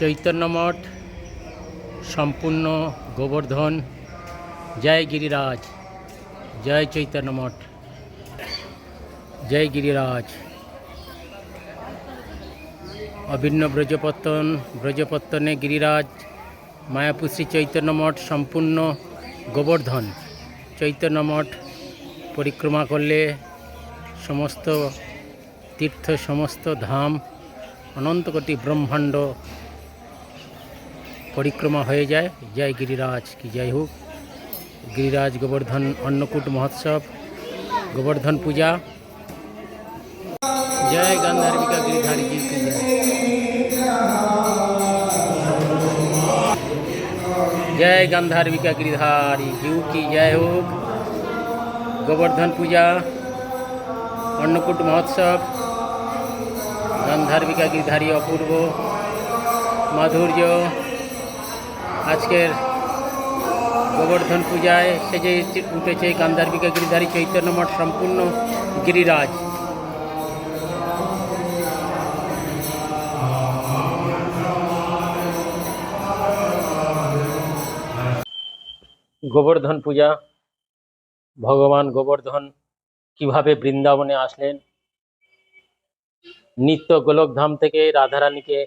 চৈতন্য মঠ, সম্পূর্ণ গোবর্ধন। জয় গিরিরাজ, জয় চৈতন্য মঠ, জয় গিরিরাজ। অভিন্ন ব্রজপত্তন, ব্রজপত্তনে গিরিরাজ, মায়াপুর শ্রী চৈতন্য মঠ, সম্পূর্ণ গোবর্ধন। চৈতন্য মঠ পরিক্রমা করলে সমস্ত তীর্থ, সমস্ত ধাম, অনন্তকোটি ব্রহ্মাণ্ড পরিক্রমা হয়ে যায়। জয় গিরিরাজ কি জয় হোক। গিরিরাজ গোবর্ধন অন্নকূট মহোৎসব, গোবর্ধন পূজা। জয় গান্ধার্বিকা গিরিধারী জি কি জয় জয় গান্ধার্বিকা গিরিধারী জিউ কি জয় হোক। গোবর্ধন পূজা, অন্নকূট মহোৎসব, গান্ধার্বিকা গিরিধারী অপূর্ব। মাধুর্য। আজকের গোবর্ধন পূজায় সেজে উঠেছে গান্ধার্বিকা গিরিধারী চৈতন্য মঠ সম্পূর্ণ গিরিরাজ। গোবর্ধন পূজা, ভগবান গোবর্ধন কীভাবে বৃন্দাবনে আসলেন? নিত্য গোলকধাম থেকে রাধারানীকে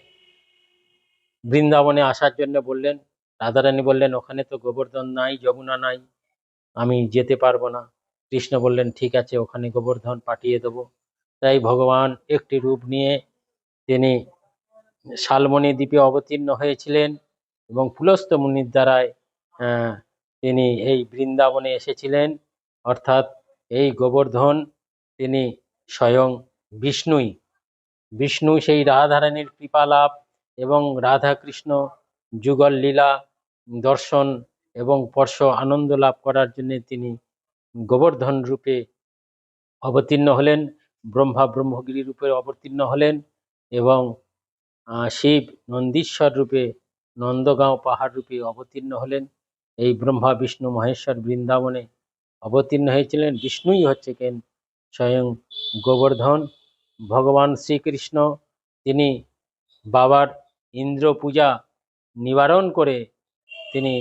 বৃন্দাবনে আসার জন্য বললেন রাধারানী বললেন, ওখানে তো গোবর্ধন নাই, যমুনা নাই, আমি যেতে পারব না। কৃষ্ণ বললেন, ঠিক আছে, ওখানে গোবর্ধন পাঠিয়ে দেবো। তাই ভগবান একটি রূপ নিয়ে তিনি শালমণি দ্বীপে অবতীর্ণ হয়েছিলেন এবং পুলস্ত মুনির দ্বারায় তিনি এই বৃন্দাবনে এসেছিলেন। অর্থাৎ এই গোবর্ধন তিনি স্বয়ং বিষ্ণুই। বিষ্ণু সেই রাধারানীর কৃপা লাভ এবং রাধা কৃষ্ণ যুগল লীলা, দর্শন এবং পর্শ আনন্দ লাভ করার জন্য তিনি গোবর্ধন রূপে অবতীর্ণ হলেন, ব্রহ্মা ব্রহ্মগিরি রূপে অবতীর্ণ হলেন এবং শিব নন্দীশ্বর রূপে, নন্দগাঁও পাহাড় রূপে অবতীর্ণ হলেন। এই ব্রহ্মা, বিষ্ণু, মহেশ্বর বৃন্দাবনে অবতীর্ণ হয়েছিলেন। বিষ্ণুই হচ্ছে কেন? স্বয়ং গোবর্ধন, ভগবান শ্রীকৃষ্ণ। তিনি বাবার ইন্দ্র পূজা নিবারণ করে তিনি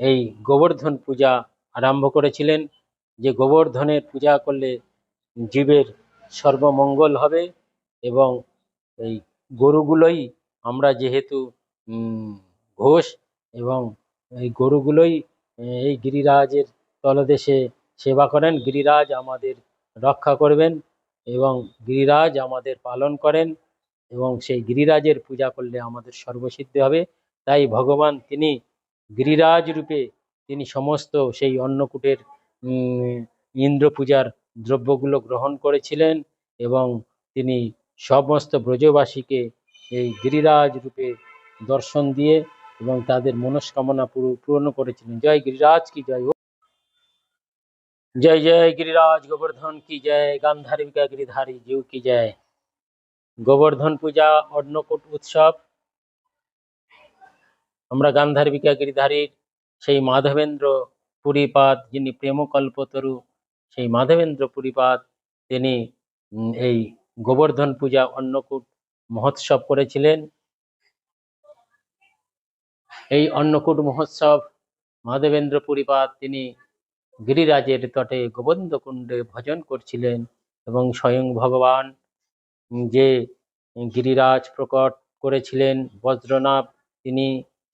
এই গোবর্ধন পূজা আরম্ভ করেছিলেন। যে গোবর্ধনের পূজা করলে জীবের সর্বমঙ্গল হবে এবং এই গরুগুলোই আমরা যেহেতু ঘোষ এবং এই গরুগুলোই এই গিরিরাজের তলদেশে সেবা করেন। গিরিরাজ আমাদের রক্ষা করবেন এবং গিরিরাজ আমাদের পালন করেন এবং সেই গিরিরাজের পূজা করলে আমাদের সর্বসিদ্ধি হবে। তাই ভগবান তিনি গিরিরাজ রূপে তিনি সমস্ত সেই অন্নকূটের ইন্দ্র পূজার দ্রব্যগুলো গ্রহণ করেছিলেন এবং তিনি সমস্ত ব্রজবাসীকে এই গিরিরাজ রূপে দর্শন দিয়ে এবং তাদের মনস্কামনা পুরো, পূরণ করেছিলেন। জয় গিরিরাজ কি জয় জয় জয় গিরিরাজ, গোবর্ধন কি জয় গান্ধারিকা গিরিধারী, জিউ কি জয়। গোবর্ধন পূজা, অন্নকূট উৎসব আমরা গান্ধার্বিকা গিরিধারীর সেই মাধবেন্দ্র পুরীপাদ, যিনি প্রেমকল্পতরু, সেই মাধবেন্দ্র পুরীপাদ, তিনি এই গোবর্ধন পূজা অন্নকূট মহোৎসব করেছিলেন। এই অন্নকূট মহোৎসব মাধবেন্দ্র পুরীপাদ, তিনি গিরিরাজের তটে গোবন্দ কুণ্ডে ভজন করছিলেন এবং স্বয়ং ভগবান যে গিরিরাজ প্রকট করেছিলেন বজ্রনাভ, তিনি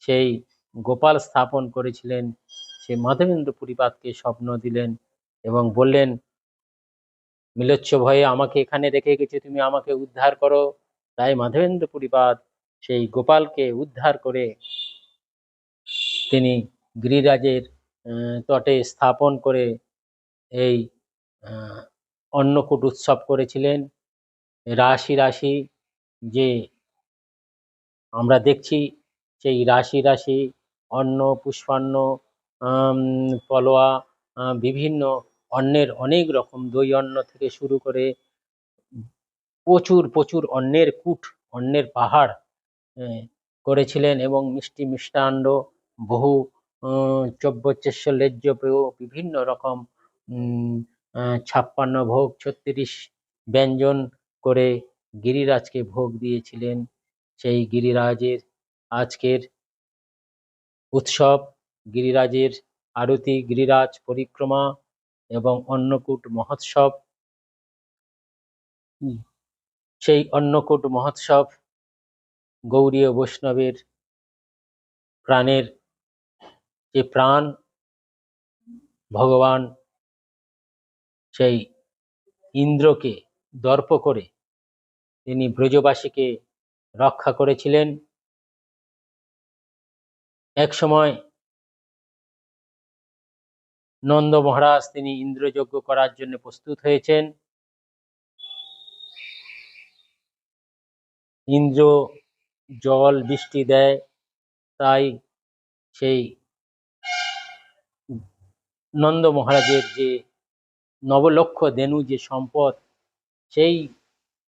সেই গোপাল স্থাপন করেছিলেন সে মাধবেন্দ্র পুরীপাদকে স্বপ্ন দিলেন এবং বললেন মিলোচ্ছ ভয়ে আমাকে এখানে রেখে গেছে, তুমি আমাকে উদ্ধার করো। তাই মাধবেন্দ্র পুরীপাদ সেই গোপালকে উদ্ধার করে তিনি গিরিরাজের তটে স্থাপন করে এই অন্নকূট উৎসব করেছিলেন। রাশি রাশি যে আমরা দেখছি সেই রাশি রাশি, অন্ন, পুষ্পান্ন পলোয়া বিভিন্ন অন্নের অনেক রকম দই অন্ন থেকে শুরু করে প্রচুর প্রচুর অন্নের কূট, অন্নের পাহাড় করেছিলেন এবং মিষ্টি মিষ্টান্ন, বহু পেয় বিভিন্ন রকম ছাপ্পান্ন ভোগ, ছত্রিশ ব্যঞ্জন করে গিরিরাজকে ভোগ দিয়েছিলেন। সেই গিরিরাজের আজকের উৎসব, গিরিরাজের আরতি, গিরিরাজ পরিক্রমা এবং অন্নকূট মহোৎসব। সেই অন্নকূট মহোৎসব গৌরীয় বৈষ্ণবের প্রাণের যে প্রাণ, ভগবান সেই ইন্দ্রকে দর্প করে তিনি ব্রজবাসীকে রক্ষা করেছিলেন। এক সময় নন্দ মহারাজ তিনি ইন্দ্রযজ্ঞ করার জন্য প্রস্তুত হয়েছেন। ইন্দ্র জল বৃষ্টি দেয়, তাই সেই নন্দ মহারাজের যে নবলক্ষ দেনু যে সম্পদ, সেই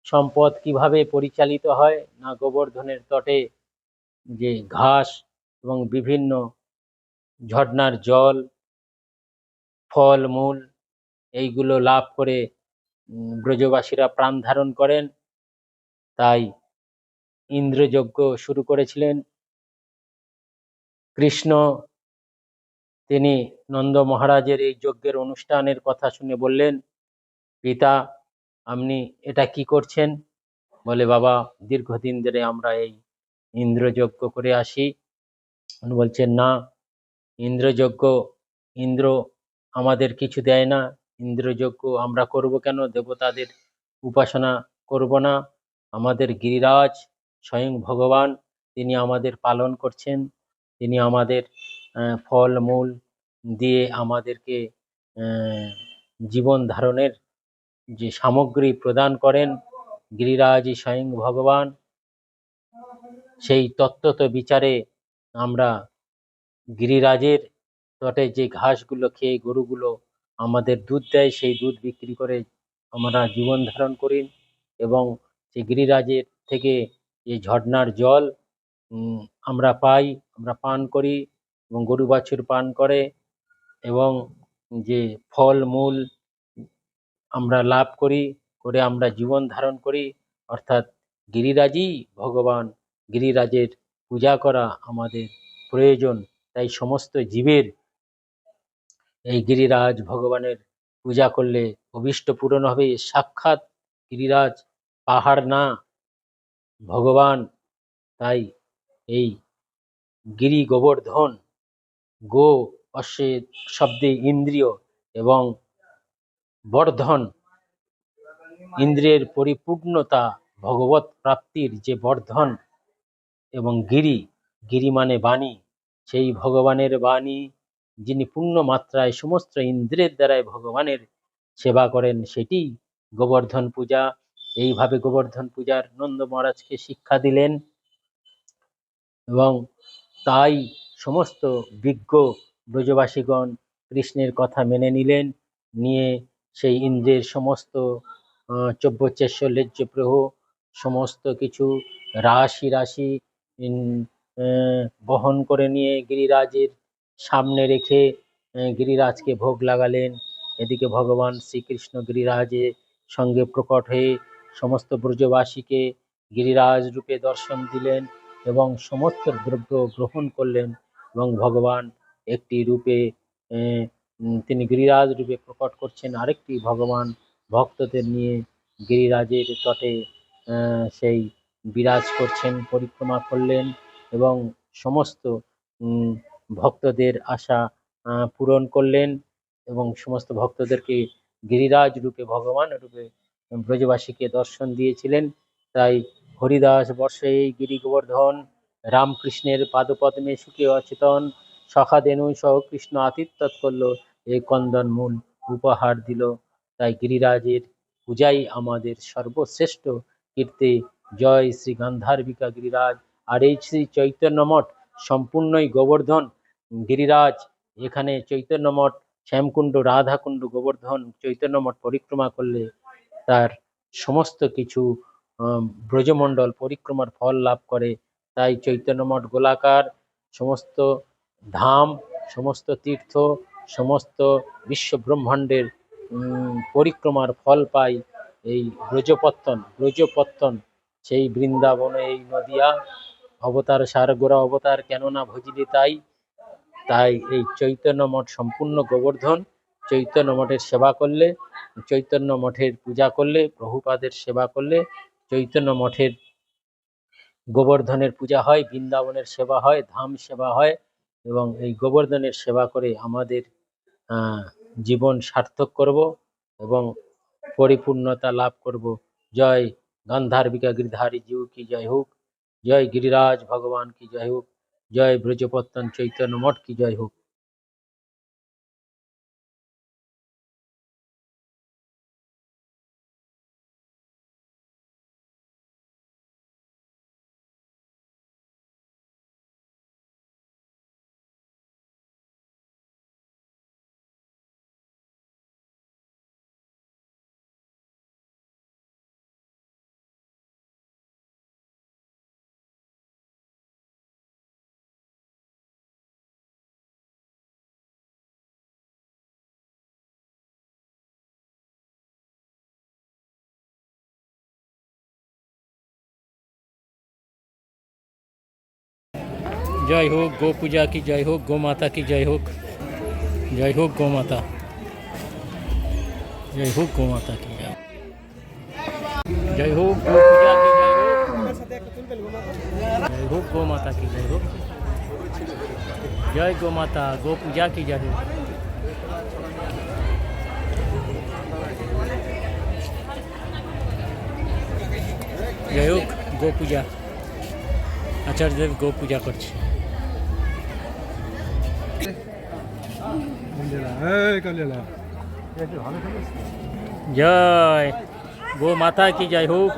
সম্পদ কীভাবে পরিচালিত হয়? না গোবর্ধনের তটে যে ঘাস এবং বিভিন্ন ঝর্ণার জল, ফল, মূল এইগুলো লাভ করে ব্রজবাসীরা প্রাণ ধারণ করেন। তাই ইন্দ্রযজ্ঞ শুরু করেছিলেন। কৃষ্ণ, তিনি নন্দ মহারাজের এই যজ্ঞের অনুষ্ঠানের কথা শুনে বললেন, পিতা, আপনি এটা কি করছেন? বলে, বাবা, দীর্ঘদিন ধরে আমরা এই ইন্দ্রযজ্ঞ করে আসি। বলছেন, না, ইন্দ্রযজ্ঞ, ইন্দ্র আমাদের কিছু দেয় না। ইন্দ্রযজ্ঞ আমরা করব কেন? দেবতাদের উপাসনা করব না। আমাদের গিরিরাজ স্বয়ং ভগবান, তিনি আমাদের পালন করছেন। তিনি আমাদের ফল, মূল দিয়ে আমাদেরকে জীবন ধারণের যে সামগ্রী প্রদান করেন। গিরিরাজই স্বয়ং ভগবান। সেই তত্ত্বত বিচারে আমরা গিরিরাজের তটে যে ঘাসগুলো খেয়ে গরুগুলো আমাদের দুধ দেয়, সেই দুধ বিক্রি করে আমরা জীবন ধারণ করি এবং সেই গিরিরাজের থেকে যে ঝর্ণার জল আমরা পাই, আমরা পান করি এবং গরু বাছুর পান করে এবং যে ফল, মূল আমরা লাভ করি, করে আমরা জীবন ধারণ করি। অর্থাৎ গিরিরাজই ভগবান গিরিরাজের পূজা করা আমাদের প্রয়োজন। তাই সমস্ত জীবের এই গিরিরাজ ভগবানের পূজা করলে অভীষ্ট পূরণ হবে। সাক্ষাৎ গিরিরাজ পাহাড় না, ভগবান। তাই এই গিরি গোবর্ধন, গো অশ্বের শব্দে ইন্দ্রিয় এবং বর্ধন ইন্দ্রিয়ের পরিপূর্ণতা ভগবত প্রাপ্তির যে বর্ধন এবং গিরি গিরি মানে বাণী। সেই ভগবানের বাণী যিনি পূর্ণ মাত্রায় সমস্ত ইন্দ্রের দ্বারাই ভগবানের সেবা করেন সেটি গোবর্ধন পূজা। এইভাবে গোবর্ধন পূজার নন্দ মহারাজকে শিক্ষা দিলেন এবং তাই সমস্ত বিজ্ঞ ব্রজবাসীগণ কৃষ্ণের কথা মেনে নিলেন। নিয়ে সেই ইন্দ্রের সমস্ত আহ, চব্যচেষ্য লেজ্জ সমস্ত কিছু রাশি রাশি বহন করে নিয়ে গিরিরাজের সামনে রেখে গিরিরাজকে ভোগ লাগালেন। এদিকে ভগবান শ্রীকৃষ্ণ গিরিরাজের সঙ্গে প্রকট হয়ে সমস্ত ব্রজবাসীকে গিরিরাজ রূপে দর্শন দিলেন এবং সমস্ত দ্রব্য গ্রহণ করলেন এবং ভগবান একটি রূপে তিনি গিরিরাজ রূপে প্রকট করছেন। আরেকটি ভগবান ভক্তদের নিয়ে গিরিরাজের তটে সেই বিরাজ করছেন, পরিক্রমা করলেন এবং সমস্ত ভক্তদের আশা পূরণ করলেন এবং সমস্ত ভক্তদেরকে গিরিরাজ রূপে, ভগবান রূপে ব্রজবাসীকে দর্শন দিয়েছিলেন। তাই হরিদাস বর্ষে গিরি গোবর্ধন, রামকৃষ্ণের পাদপদ্মে সুখে অচেতন সখা দেনু সহ কৃষ্ণ আতিথ্য করল এই কন্দন মূল উপহার দিল। তাই গিরিরাজের পূজাই আমাদের সর্বশ্রেষ্ঠ কীর্তি। জয় শ্রী গান্ধার্বিকা গিরিরাজ। আর এই শ্রী চৈতন্য মঠ সম্পূর্ণই গোবর্ধন গিরিরাজ। এখানে চৈতন্য মঠ, শ্যামকুণ্ড, রাধাকুণ্ড, গোবর্ধন চৈতন্য মঠ পরিক্রমা করলে তার সমস্ত কিছু ব্রজমণ্ডল পরিক্রমার ফল লাভ করে। তাই চৈতন্য মঠ গোলাকার, সমস্ত ধাম, সমস্ত তীর্থ, সমস্ত বিশ্ব ব্রহ্মাণ্ডের পরিক্রমার ফল পাই এই ব্রজপত্তন ব্রজপত্তন সেই বৃন্দাবনে এই নদিয়া অবতার সার গোড়া অবতার কেননা ভজিলি তাই তাই এই চৈতন্য মঠ সম্পূর্ণ গোবর্ধন। চৈতন্য মঠের সেবা করলে, চৈতন্য মঠের পূজা করলে, প্রভুপাদের সেবা করলে চৈতন্য মঠের গোবর্ধনের পূজা হয়, বৃন্দাবনের সেবা হয়, ধাম সেবা হয় এবং এই গোবর্ধনের সেবা করে আমাদের জীবন সার্থক করব এবং পরিপূর্ণতা লাভ করব। জয় গান্ধার্বিকা গিরিধারী জিউ কি জয় হোক জয় গিরিরাজ ভগবান কি জয় হোক জয় ব্রজপত্তন চৈতন্য মঠ কি জয় হোক জয় হোক গো পূজা কি জয় হোক গো মাতা কি জয় হোক জয় হোক গো মাতা জয় হোক গো মাতা কি জয় জয় হোক গো পূজা কি জয় হোক জয় হোক গো মাতা কি জয় হোক জয় গো মাতা গো পূজা কি জয় হোক জয় হোক গো পূজা আচার্যদেব গো পূজা করছে জয়। গো মাতা কি যাই হোক।